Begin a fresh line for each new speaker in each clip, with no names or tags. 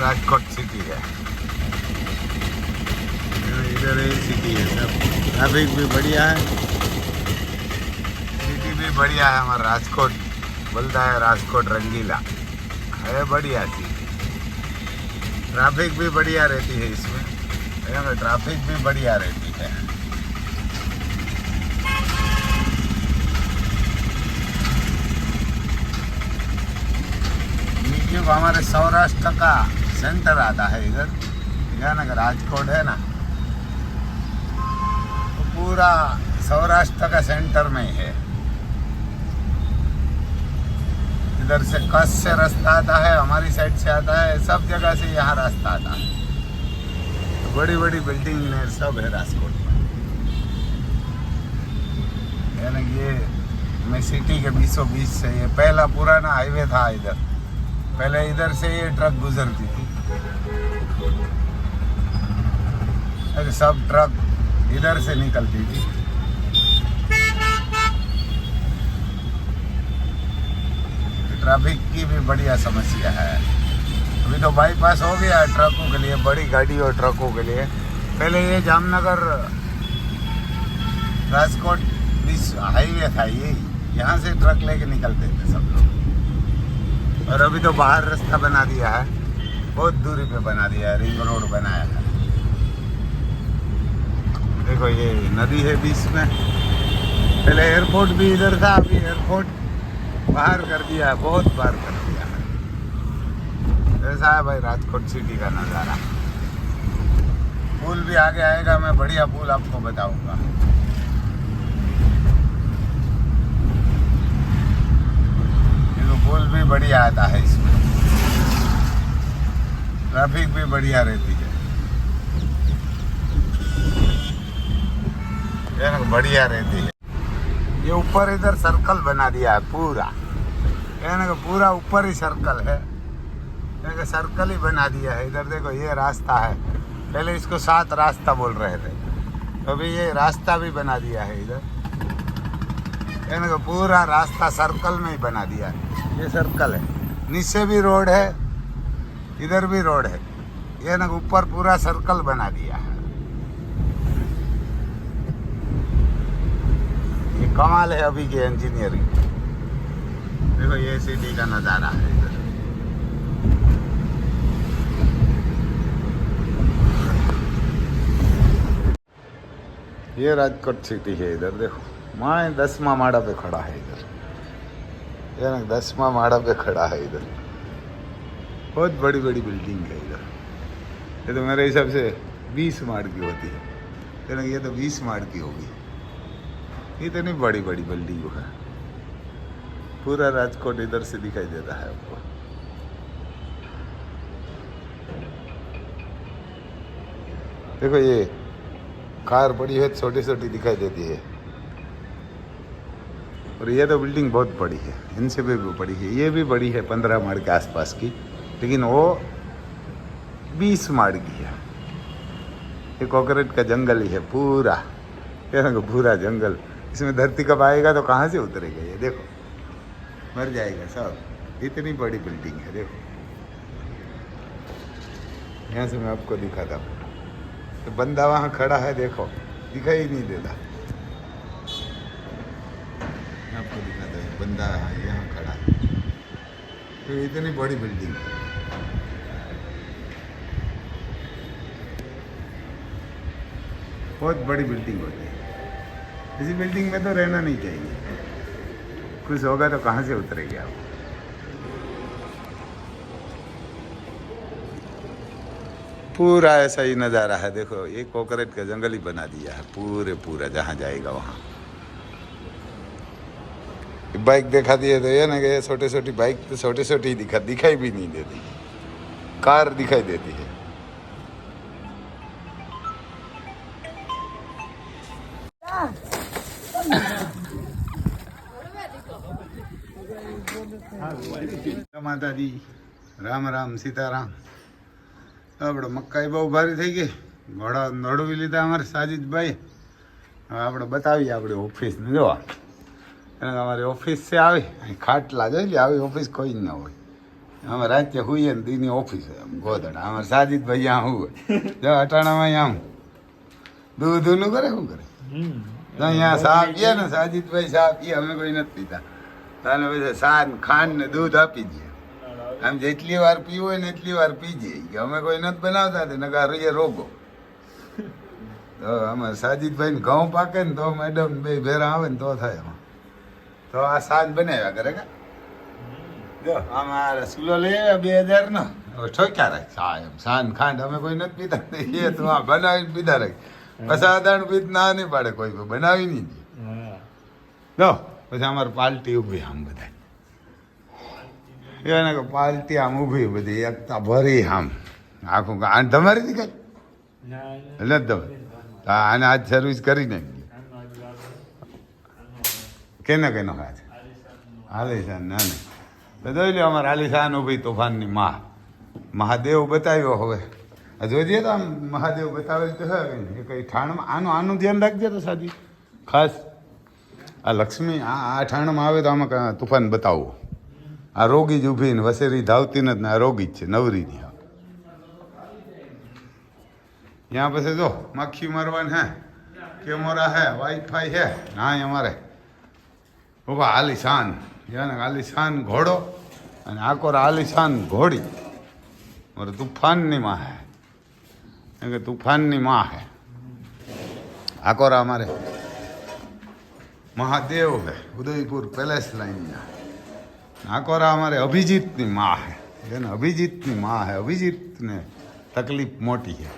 Rajkot city है। इधर ही city है। सब ट्रैफ़िक भी बढ़िया है। सिटी भी बढ़िया है हमारा राजकोट। बोलता है राजकोट रंगीला। है बढ़िया सिटी ट्रैफ़िक भी बढ़िया रहती है इसमें। ट्रैफ़िक भी बढ़िया रहती है। हमारे सौराष्ट्र का। सेंटर आता है इधर। ना राजकोट है ना। तो पूरा सौराष्ट्र का सेंटर में ही इधर से कस से रास्ता आता है, हमारी साइड से आता है, सब जगह से यहाँ रास्ता आता है। तो बड़ी बड़ी बिल्डिंग है, सब है राजकोट में। ये मैं सिटी के बीचों बीच से ये पहला पुराना हाईवे था इधर। पहले इधर से ये ट्रक गुजरती थी। अरे सब ट्रक इधर से निकलती थी। ट्रैफ़िक की भी बढ़िया समस्या है। अभी तो बाईपास हो गया है ट्रकों के लिए, बड़ी गाड़ी और ट्रकों के लिए। पहले ये जामनगर, राजकोट बीच हाईवे था ये। यहाँ से ट्रक लेके निकलते थे सब लोग। और अभी तो बाहर रास्ता बना दिया है। बहुत दूरी पे बना दिया है रिंग रोड बनाया है। देखो, ये नदी है बीच में। पहले एयरपोर्ट भी इधर था, अभी एयरपोर्ट बाहर कर दिया बहुत बार कर दिया है। ऐसा है भाई राजकोट सिटी का नज़ारा। पुल भी आगे आएगा, मैं बढ़िया पुल आपको बताऊँगा। देखो पुल भी बढ़िया आता है इसमें। ट्रैफ़िक भी बढ़िया रहती है। बढ़िया रहती है। ये ऊपर इधर सर्कल बना दिया है पूरा। ये ना पूरा ऊपर ही सर्कल है। सर्कल ही बना दिया है। इधर देखो, ये रास्ता है। पहले इसको सात रास्ता बोल रहे थे। अभी ये रास्ता भी बना दिया है इधर। ये ना पूरा रास्ता सर्कल में ही बना दिया है। ये सर्कल है। नीचे भी रोड है, इधर भी रोड है। ये ना ऊपर पूरा सर्कल बना दिया है ये कमाल है अभी की इंजीनियरिंग देखो ये सिटी का नज़ारा है इधर। ये राजकोट सिटी है इधर, देखो। मैं दसवा माड़ा पे खड़ा है इधर। ये ना दसवा माड़ा पे खड़ा है इधर। बहुत बड़ी बड़ी बिल्डिंग है इधर। ये तो मेरे हिसाब से बीस माड़ की होती है। ये तो बीस माड़ की होगी। इतनी बड़ी बड़ी बिल्डिंग है, पूरा राजकोट इधर से दिखाई देता है आपको। देखो ये कार बड़ी है छोटी छोटी दिखाई देती है। और ये तो बिल्डिंग बहुत बड़ी है, इनसे भी बड़ी है। ये भी बड़ी है पंद्रह माड़ के आसपास की, लेकिन वो बीस माड़ की है। ये कॉकरेट का जंगल ही है पूरा। ये पूरा जंगल। इसमें धरती कब आएगा तो कहाँ से उतरेगा ये? देखो, मर जाएगा सब। इतनी बड़ी बिल्डिंग है, देखो। यहाँ से मैं आपको दिखाता हूँ। तो बंदा वहाँ खड़ा है, देखो। दिखाई नहीं देता आपको दिखाता हूँ, बंदा यहाँ खड़ा है। तो इतनी बड़ी बिल्डिंग है। बहुत बड़ी बिल्डिंग होती है। इसी बिल्डिंग में तो रहना नहीं चाहिए। कुछ होगा तो कहाँ से उतरेंगे आप? पूरा ऐसा ही नज़ारा है। देखो, ये कोकरेट का जंगल ही बना दिया है, पूरे पूरा, जहाँ जाएगा वहाँ। बाइक दिखा दिए तो ये ना कि छोटे छोटी बाइक तो छोटी छोटी दिखा दिखाई भी नहीं देती। कार दिखाई देती है। માતાજી. રામ રામ સીતારામ. આપણે મકાઈ બહુ ભારી થઈ ગઈ. ઘોડા નડવી લીધા અમારે સાજીદભાઈ. હવે આપણે બતાવીએ આપણે ઓફિસને જોવા. અને અમારી ઓફિસ છે આવી. અહીં ખાટલા જોઈ લે આવી ઓફિસ કોઈ જ ન હોય. અમે રાતે હુઈએ ને દીની ઓફિસ હોય આમ ગોદડા અમારે સાજીદભાઈ અહીંયા હોય. જો અટાણામાં આમ દૂધનું કરે શું કરે? અહીંયા સાહેબ ગયા ને સાજીદભાઈ સાહેબ એ અમે કોઈ નથી પીતા તાને પછી સા ને ખાંડ ને દૂધ આપી દઈએ આમ જેટલી વાર પીવું હોય ને એટલી વાર પી જઈએ કે અમે કોઈ નથી બનાવતા તે નકા રહીએ રોગો. તો અમે સાજીદભાઈ ને ઘઉં પાકે ને તો મેડમ બે ભેરા આવે ને તો થાય એમાં. તો આ સાંજ બનાવ્યા કરે કા? જો આમાં રસગુલ્લો લઈ આવ્યા બે હજાર નો. ઠોક્યા રાખ સા એમ સાન ખાંડ અમે કોઈ નથી પીતા. એ તો આ બનાવીને પીતા રાખ પસાદાણ પીત ના નહીં પાડે કોઈ કોઈ બનાવી નહીં દે. જો પછી અમારે પાલટી ઊભી આમ બધા એને કે પાલટી આમ ઊભી બધી, એકતા ભરી આમ. આખું આ તમારી થી કઈ? એટલે જ તમે આને આજ સર્વિસ કરી નાખી. કેને કેનો હાથ? આલિશાન, ના, ને. તો જોઈ લો અમારે આલિશાન ઊભી તોફાનની માં. મહાદેવ બતાવ્યો હવે. જોઈએ તો આમ મહાદેવ બતાવે તો હે એ કઈ ઠાણમાં આનું આનું ધ્યાન રાખજે તો સાદી. ખાસ આ લક્ષ્મી, આ આ આવે તો આમાં તુફાન બતાવો. આ રોગી જ ઊભી ને વસેરી ધાવતી નથી આ રોગી જ છે નવરીની ત્યાં પછી જો, માખી મારવાની હે, કેમેરા હે વાઈફાઈ હે ના અમારે. બાબા આલિશાન. જાણે આલિશાન ઘોડો અને આકોર આલિશાન ઘોડી. મારે તુફાનની માં હે. કે તુફાનની માં હે. આકોરા અમારે. મહાદેવ હે, ઉદયપુર પેલેસ લાઈનના નાકોરા અમારે અભિજીતની મા હે એને અભિજીતની મા હે, અભિજીતને તકલીફ મોટી છે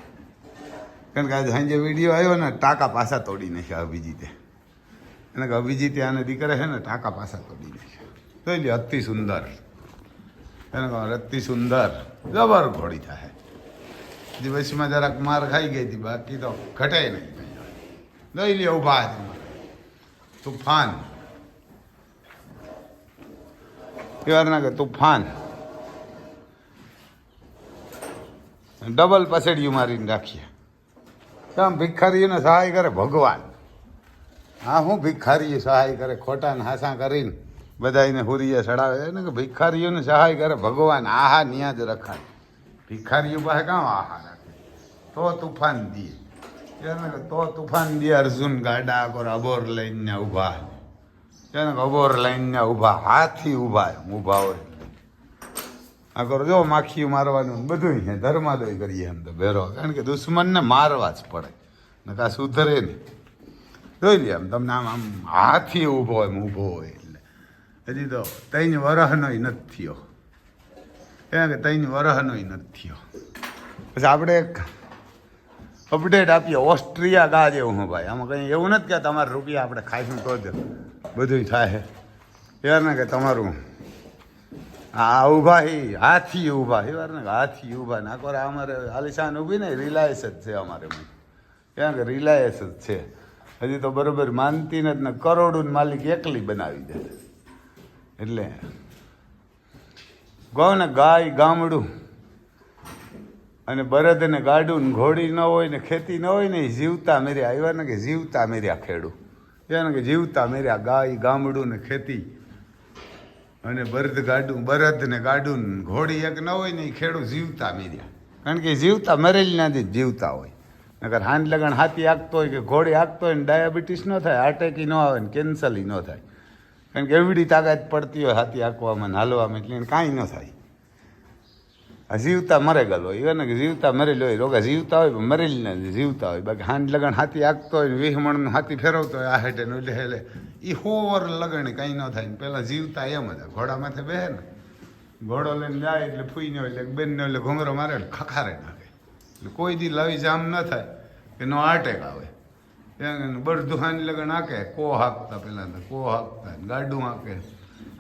કારણ કે આજે સાંજે વીડિયો આવ્યો ને, ટાંકા પાસા તોડી નાખ્યા અભિજીતે. એને કે અભિજીતે આને દીકરે છે ને, ટાંકા પાસા તોડી નાખ્યા. જોઈ લ્યો, અતિ સુંદર. એને કહો અતિ સુંદર, જબર ઘોડી થાય જે વચમાં જરાક માર ખાઈ ગઈ હતી, બાકી તો ઘટે નહીં. લઈ લ્યો, ઊભા છે. તુફાન. કેવારના કે તુફાન. ડબલ પસેડિયું મારીને રાખીએ. કેમ ભિખારીઓને સહાય કરે ભગવાન. હા, હું ભિખારીએ સહાય કરે, ખોટા ને હાસા કરીને બધાને હુરીએ ચડાવે. એને કે ભિખારીઓને સહાય કરે ભગવાન, આહા ન્યા જ રખાય. ભિખારીઓ પાસે કામ આહા રાખે? તો તુફાન દીએ. કે તો તુફાન દીએ અર્જુન ગાડા કોર અબોર લઈને ઊભા એને કે અબોર લઈને ઊભા, હાથી ઊભા ઊભા હોય. આ કરો, જો માખી મારવાનું ને બધું છે, ધર્માદય કરીએ એમ તો ભેરો. કારણ કે દુશ્મનને મારવા જ પડે. નકા સુધરે નહીં. જોઈ લે આમ, તમને આમ આમ હાથી ઊભો હોય ઊભો હોય એટલે. હજી તો ત્રણ વરહનોય નથી થયો. એમ કે ત્રણ વરહનોય નથી થયો. પછી આપણે એક અપડેટ આપીએ. ઓસ્ટ્રિયા ગા જેવું હું ભાઈ. આમાં કંઈ એવું નથી કે તમારા રૂપિયા આપણે ખાઈશું તો જ બધું થાય. યાર ને કે તમારું આ ઊભા હી હાથી ઊભા હી વાર ને હાથી ઊભા ના. કોરે અમારે આલિશાન ઊભી ને રિલાયન્સ જ છે અમારે કારણ કે રિલાયન્સ જ છે. હજી તો બરોબર માનતી નથી ને કરોડું માલિક એકલી બનાવી દે. એટલે કહો ને ગાય ગામડું અને બળદ ને ગાડું ને ઘોડી ન હોય ને ખેતી ન હોય ને એ જીવતા મેર્યા. આવ્યા ને કે જીવતા મેર્યા ખેડું. એને કે જીવતા મેર્યા ગાય, ગામડું ને ખેતી. અને બળદ ગાડું બળદ ને ગાડું ને ઘોડી એક ન હોય ને એ ખેડું જીવતા મેર્યા. કારણ કે જીવતા મરેલના જ જીવતા હોય. નકર હાંડ લગણ હાથી આગતો હોય કે ઘોડી આગતો હોય ને ડાયાબિટીસ ન થાય હાર્ટ ન આવે ને કેન્સર ન થાય. કારણ કે એવડી તાકાત પડતી હોય હાથી આંકવામાં ને હાલવામાં એટલે કાંઈ ન થાય. જીવતા મરે ગયેલો એને કે જીવતા મરેલો હોય રોગા જીવતા હોય પણ મરેલી ને જીવતા હોય. બાકી હાંડ લગણ હાથી આગતો હોય ને વીહ મણ હાથી ફેરવતો હોય, આ હેઠે એટલે એટલે એ હોવર લગણ કંઈ ન થાય ને પહેલાં જીવતા એમ જ. ઘોડા માથે બેહે ને, ઘોડો લઈને જાય એટલે ફૂઈને હોય એટલે બેનને એટલે ઘોંઘરો મારે ખખારે નાખે. એટલે કોઈ દી લવી જામ ન થાય કે નો આટેક આવે. એને બળદું હાની લગન હાકે કો હાંકતા પેલા કો હાંકતા ગાડું હાંકે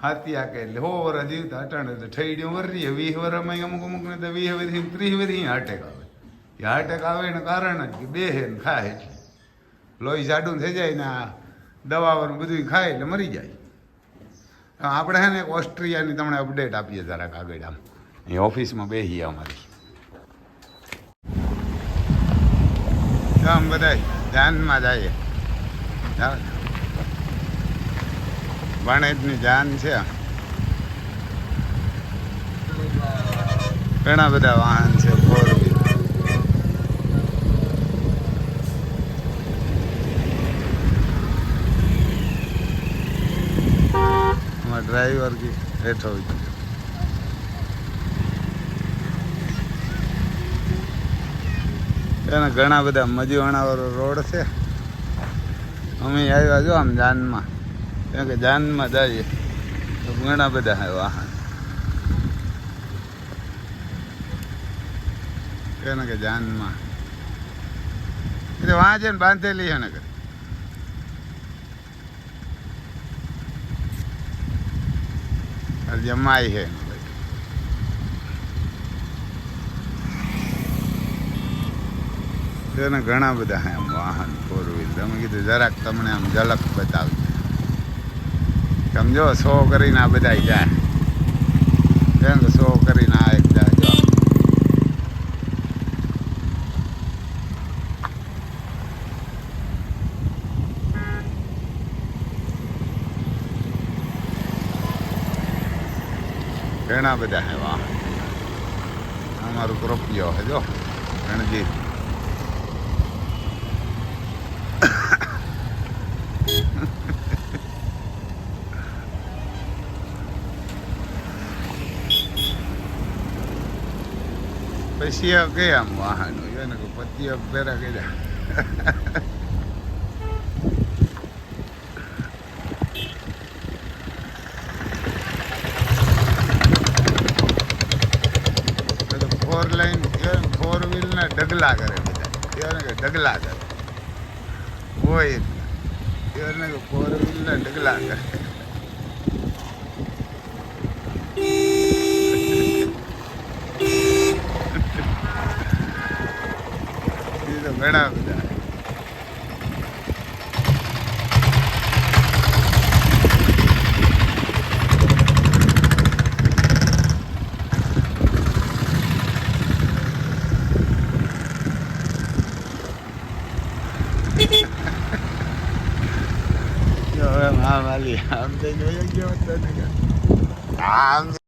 હાથી હાકે એટલે હો વર જીવતા અટાણે એટલે ઠઈડીઓ વરી વીસ વરમાં અમુક અમુક ને તો વીહ વરી ત્રીસ વરી હાટેક આવે. એ અટેક આવે એનું કારણ જ કે બેહે ને ખાય એટલે. લોહી જાડું થઈ જાય ને આ દવાઓને બધું ખાય એટલે મરી જાય. આપણે હે ને એક ઓસ્ટ્રિયાની તમને અપડેટ આપીએ જરાક આગળ આમ. એ ઓફિસમાં બેસીએ અમારી. આમ બધા જાય. જઈએ જાઓ. ભાણેજની જાન છે. ઘણા બધા વાહન છે ફોર વ્હીલ ડ્રાઈવર કી હેઠો એના ઘણા બધા મજીવાણાવાળો રોડ છે. અમે આવ્યા જો આમ જાનમાં. કેમ કે જાનમાં જઈએ તો ઘણા બધા છે વાહન. એને કે જાનમાં. એટલે વાં ને બાંધેલી છે ને કે જમાઈ છે. એને ઘણા બધા એમ વાહન ફોર વ્હીલ તમે કીધું જરાક તમને આમ ઝલક બતાવી સમજો સો કરીને આ બધા જાય કેમ કે સો કરીને આ એક જાય જો ઘણા બધા છે વાહન અમારું ક્રોપિયો છે જો રણજીત પછી આમ વાહનો. એને પતિઓ પેરા કર્યા. ફોર લાઈન ફોર વ્હીલના ડગલા કરે બધા. કે ડગલા કરે. હોય એને કે ફોર વ્હીલના ડગલા કરે. ಬೇಡ Yo, mamá, liam, tengo yo que matar acá. Ah,